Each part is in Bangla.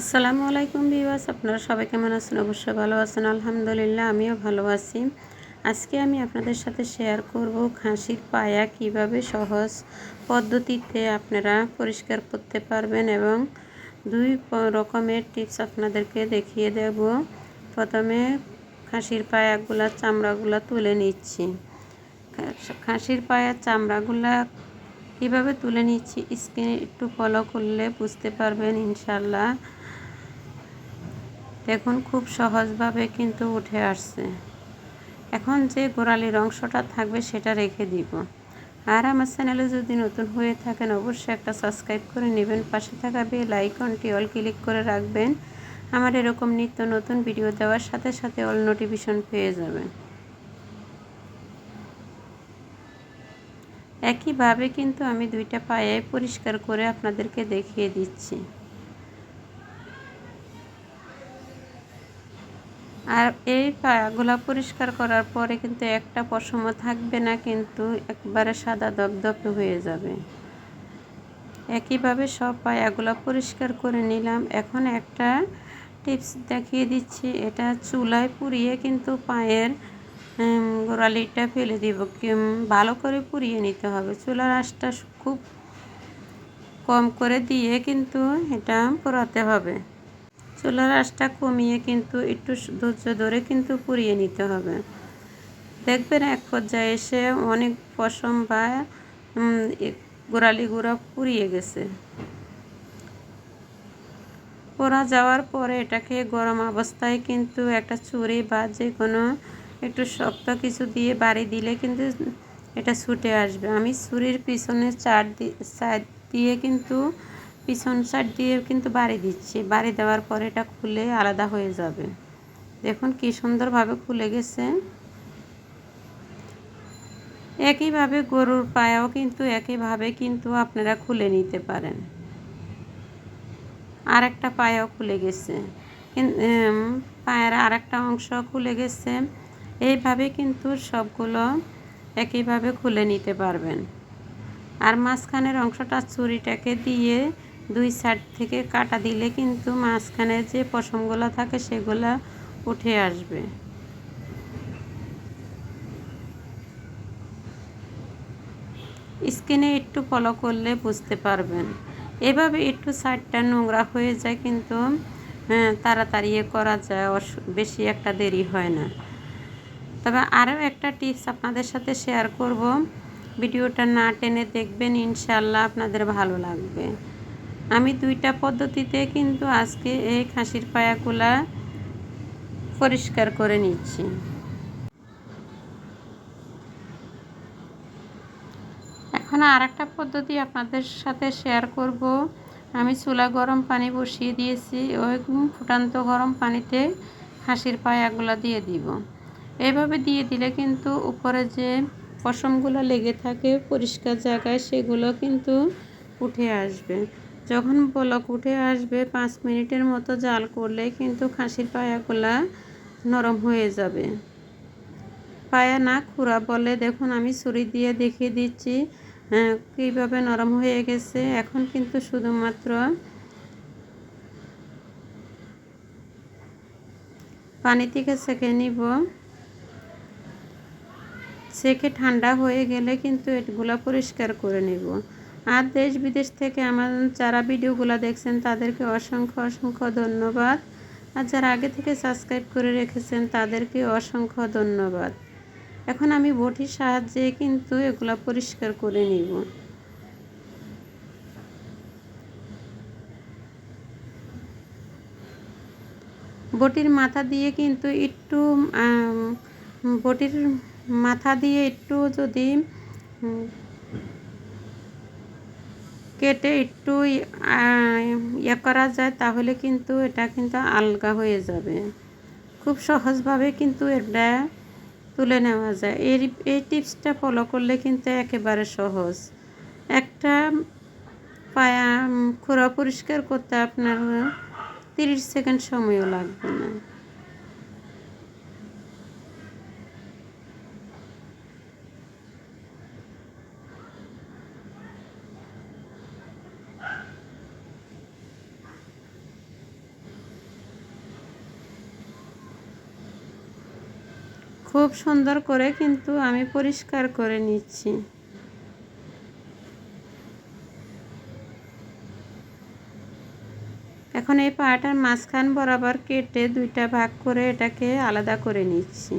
আসসালামু আলাইকুম বিবাস আপনারা সবাই কেমন আছেন? অবশ্যই ভালো আছেন, আলহামদুলিল্লাহ, আমিও ভালো আছি। আজকে আমি আপনাদের সাথে শেয়ার করব খাসির পায়া কীভাবে সহজ পদ্ধতিতে আপনারা পরিষ্কার করতে পারবেন এবং দুই রকমের টিপস আপনাদেরকে দেখিয়ে দেব। প্রথমে খাসির পায়াগুলা, চামড়াগুলা তুলে নিচ্ছি। খাসির পায়ার চামড়াগুলা কীভাবে তুলে নিচ্ছি, স্ক্রিনে একটু ফলো করলে বুঝতে পারবেন ইনশাল্লাহ দেখুন, খুব সহজভাবে কিন্তু উঠে আসছে। এখন যে গোড়ালির অংশটা থাকবে সেটা রেখে দিব। আর আমার চ্যানেলে যদি নতুন হয়ে থাকেন, অবশ্যই একটা সাবস্ক্রাইব করে নেবেন। পাশে থাকা বেল আইকনটি অল ক্লিক করে রাখবেন। আমার এরকম নিত্য নতুন ভিডিও দেওয়ার সাথে সাথে অল নোটিফিকেশন পেয়ে যাবেন। একইভাবে কিন্তু আমি দুইটা পায়ে পরিষ্কার করে আপনাদেরকে দেখিয়ে দিচ্ছি। আর এই পায়াগুলা পরিষ্কার করার পরে কিন্তু একটা পশম থাকবে না, কিন্তু একবারে সাদা দপদপে হয়ে যাবে। একইভাবে সব পায়াগুলা পরিষ্কার করে নিলাম। এখন একটা টিপস দেখিয়ে দিচ্ছি। এটা চুলায় পুড়িয়ে কিন্তু পায়ের গোড়ালিটা ফেলে দিব। ভালো করে পুড়িয়ে নিতে হবে। চুলার আঁচটা খুব কম করে দিয়ে কিন্তু এটা পোড়াতে হবে। চুলার আঁচটা কমিয়ে কিন্তু একটু ধৈর্য ধরে কিন্তু পুড়িয়ে নিতে হবে। দেখবেন এক পর্যায়ে এসে অনেক পশম বা গোড়ালি গুঁড়া পুড়িয়ে গেছে। পোড়া যাওয়ার পরে এটাকে গরম অবস্থায় কিন্তু একটা চুরি বা যে কোনো একটু শক্ত কিছু দিয়ে বাড়ি দিলে কিন্তু এটা ছুটে আসবে। আমি ছুরির পিছনে চার সাইড দিয়ে কিন্তু পিছন সাইড দিয়ে কিন্তু বাড়ি দিচ্ছি। বাড়ি দেওয়ার পরে এটা খুলে আলাদা হয়ে যাবে। দেখুন কি সুন্দরভাবে খুলে গেছে। একইভাবে গরুর পায়াও কিন্তু একইভাবে কিন্তু আপনারা খুলে নিতে পারেন। আর একটা পায়াও খুলে গেছে। পায়ের আর একটা অংশ খুলে গেছে। এইভাবে কিন্তু সবগুলো একইভাবে খুলে নিতে পারবেন। আর মাঝখানের অংশটা ছুরিটাকে দিয়ে দুই সাইড থেকে কাটা দিলে কিন্তু মাঝখানে যে পশমগুলো থাকে সেগুলো উঠে আসবে। স্কিনে একটু ফলো করলে বুঝতে পারবেন। এভাবে একটু সাইডটা নোংরা হয়ে যায় কিন্তু হ্যাঁ তাড়াতাড়ি করা যায় বেশি একটা দেরি হয় না। তবে আরও একটা টিপস আপনাদের সাথে শেয়ার করব। ভিডিওটা না টেনে দেখবেন ইনশাল্লাহ আপনাদের ভালো লাগবে। আমি দুইটা পদ্ধতিতে কিন্তু আজকে এই খাসির পায়াগুলা পরিষ্কার করে নিচ্ছি। এখন আর একটা পদ্ধতি আপনাদের সাথে শেয়ার করব। আমি চুলা গরম পানি বসিয়ে দিয়েছি ওই ফুটান্ত গরম পানিতে খাসির পায়াগুলো দিয়ে দিব। এভাবে দিয়ে দিলে কিন্তু উপরে যে পশমগুলো লেগে থাকে পরিষ্কার জায়গায় সেগুলো কিন্তু উঠে আসবে। যখন বলক উঠে আসবে, পাঁচ মিনিটের মতো জাল করলে কিন্তু খাসির পায়াগুলা নরম হয়ে যাবে। পায়া না খুঁড়া বলে, দেখুন, আমি ছুরি দিয়ে দেখিয়ে দিচ্ছি কীভাবে নরম হয়ে গেছে। এখন কিন্তু শুধুমাত্র পানি থেকে সেঁকে নিব। সেকে ঠান্ডা হয়ে গেলে কিন্তু এগুলো পরিষ্কার করে নেব। আর দেশ বিদেশ থেকে আমার যারা ভিডিওগুলো দেখছেন, তাদেরকে অসংখ্য অসংখ্য ধন্যবাদ। আর যারা আগে থেকে সাবস্ক্রাইব করে রেখেছেন, তাদেরকে অসংখ্য ধন্যবাদ। এখন আমি বটির সাহায্যে কিন্তু এগুলো পরিষ্কার করে নিব। বটির মাথা দিয়ে কিন্তু একটু বটির মাথা দিয়ে একটু যদি কেটে একটু ইয়ে করা যায়, তাহলে কিন্তু এটা কিন্তু আলগা হয়ে যাবে। খুব সহজভাবে কিন্তু এটা তুলে নেওয়া যায়। এই এই টিপসটা ফলো করলে কিন্তু একেবারে সহজ। একটা পায়া খোরা পরিষ্কার করতে আপনার তিরিশ সেকেন্ড সময়ও লাগবে না। খুব সুন্দর করে কিন্তু আমি পরিষ্কার করে নিচ্ছি। এখন এই পাটার মাঝখান বরাবর কেটে দুইটা ভাগ করে এটাকে আলাদা করে নিচ্ছি।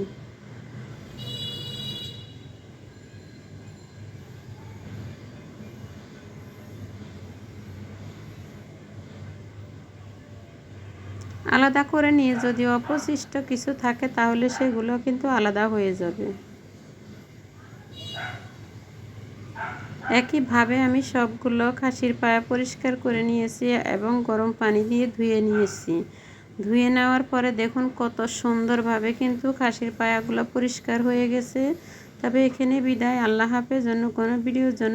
আলাদা করে নিয়ে যদি অপশিষ্ট কিছু থাকে তাহলে সেগুলো কিন্তু আলাদা হয়ে যাবে। একইভাবে আমি সবগুলো খাসির পায়া পরিষ্কার করে নিয়েছি এবং গরম পানি দিয়ে ধুয়ে নিয়েছি। ধুয়ে নেওয়ার পরে দেখুন কত সুন্দরভাবে কিন্তু খাসির পায়াগুলো পরিষ্কার হয়ে গেছে। তবে এখানে বিদায়। আল্লাহ হাফেজ। অন্য কোনো ভিডিওর জন্য